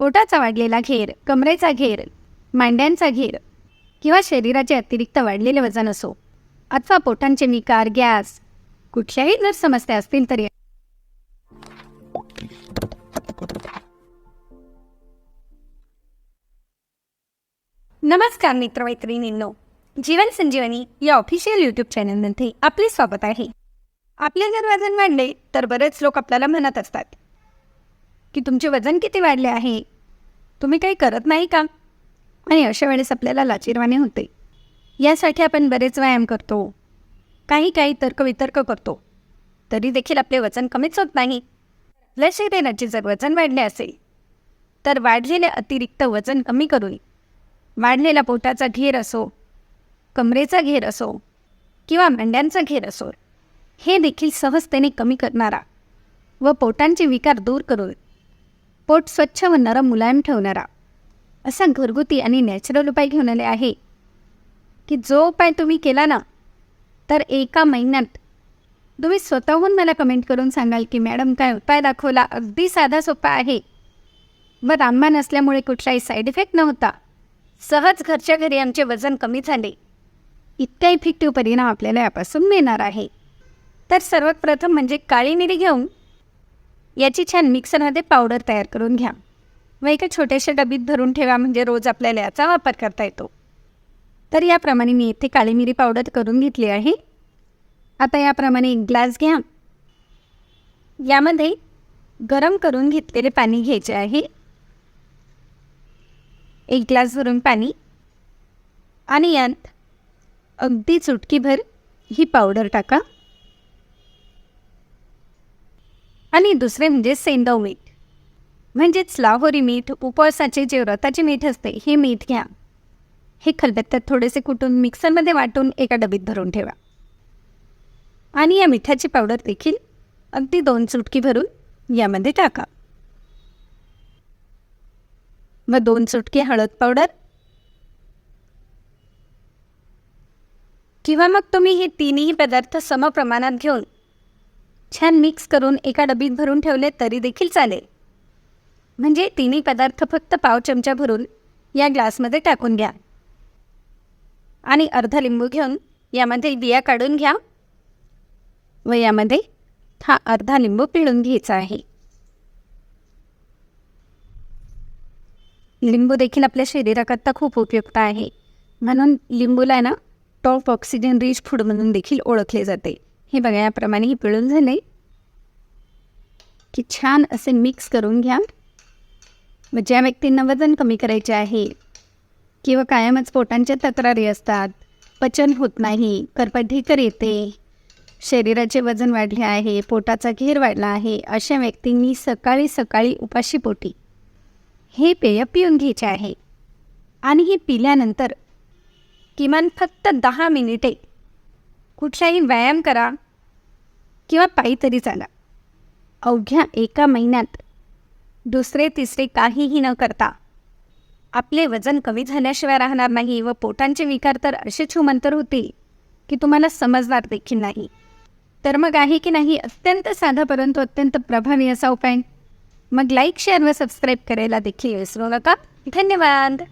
पोटाचा वाढलेला घेर कमरेचा घेर मांड्यांचा घेर किंवा शरीराचे अतिरिक्त वाढलेले वजन असो. अथवा पोटांचे निकार गॅस कुठल्याही जर समस्या असतील तरी नमस्कार मित्रमैत्रिणींनो. जीवन संजीवनी या ऑफिशियल यूट्यूब चॅनलमध्ये आपले स्वागत आहे. आपले जर वजन वाढले तर बरेच लोक आपल्याला म्हणत असतात की तुमचे वजन किती वाढले आहे? तुम्ही काही करत नाही का? आणि अशा वेळेस आपल्याला लाचीरवाणे होते. यासाठी आपण बरेच व्यायाम करतो. काही काही तर्कवितर्क करतो. तरी देखील आपले वजन कमीच होत नाही. आपल्या शरीराचे जर वजन वाढले असेल तर वाढलेले अतिरिक्त वजन कमी करून वाढलेला पोटाचा घेर असो कमरेचा घेर असो किंवा मांड्यांचा घेर असो हे देखील सहजतेने कमी करणारा व पोटांचे विकार दूर करून पोट स्वच्छ व नरम मुलायम ठेवणारा. असा घरगुती आणि नॅचरल उपाय घेऊन आले आहे. की जो उपाय तुम्ही केला ना तर एका महिन्यात तुम्ही स्वतःहून मला कमेंट करून सांगाल की मॅडम काय उपाय दाखवला? अगदी साधा सोपा आहे. व रामबाण असल्यामुळे कुठलाही साईड इफेक्ट नव्हता. सहज घरच्या घरी आमचे वजन कमी झाले. इतका इफेक्टिव्ह परिणाम आपल्याला यापासून मिळणार आहे. तर सर्वात प्रथम म्हणजे काळी मिरी घेऊन याची छान मिक्सरमध्ये पावडर तयार करून घ्या. व एका छोट्याशा डबीत भरून ठेवा म्हणजे रोज आपल्याला याचा वापर करता येतो. तर याप्रमाणे मी इथे काळी मिरी पावडर करून घेतली आहे. आता याप्रमाणे एक ग्लास घ्या. यामध्ये गरम करून घेतलेले पाणी घ्यायचे आहे. एक ग्लास भरून पाणी. आणि यात अगदी चुटकीभर ही पावडर टाका. आणि दुसरे म्हणजे सेंदव मीठ. म्हणजेच लाहोरी मीठ उपवासाचे जे व्रताचे मीठ असते हे मीठ घ्या. हे खलबत्त्यात थोडेसे कुटून मिक्सरमध्ये वाटून एका डबीत भरून ठेवा. आणि या मिठाची पावडर देखील अगदी दोन चुटकी भरून यामध्ये टाका. व दोन चुटकी हळद पावडर. किंवा मग तुम्ही हे तिन्ही पदार्थ समप्रमाणात घेऊन छान मिक्स करून एका डबीत भरून ठेवले तरी देखील चालेल. म्हणजे तिन्ही पदार्थ फक्त पाव चमचा भरून या ग्लासमध्ये टाकून घ्या. आणि अर्धा लिंबू घेऊन यामध्ये बिया काढून घ्या व यामध्ये हा अर्धा लिंबू पिळून घ्यायचा आहे. लिंबू देखील आपल्या शरीराकरता खूप उपयुक्त आहे. म्हणून लिंबूला ना टॉप ऑक्सिजन रिच फूड म्हणून देखील ओळखले जाते. हे बघा याप्रमाणे हे पिळून झाले की छान असे मिक्स करून घ्या. मग ज्या व्यक्तींना वजन कमी करायचे आहे किंवा कायमच पोटांच्या तक्रारी असतात पचन होत नाही करपढीकर येते शरीराचे वजन वाढले आहे पोटाचा घेर वाढला आहे अशा व्यक्तींनी सकाळी सकाळी उपाशी पोटी. हे पेय पिऊन घ्यायचे आहे. आणि हे पिल्यानंतर किमान फक्त दहा मिनिटे कुठलाही व्यायाम करा किंवा पायी तरी चाला. अवघ्या एका महिन्यात दुसरे तिसरे काहीही न करता आपले वजन कमी झाल्याशिवाय राहणार नाही व पोटांचे विकार तर असे छुमंतर होतील की तुम्हाला समजणार देखील नाही. तर मग आहे की नाही अत्यंत साधा परंतु अत्यंत प्रभावी असा उपाय. मग लाईक शेअर व सबस्क्राईब करायला देखील विसरू नका. धन्यवाद!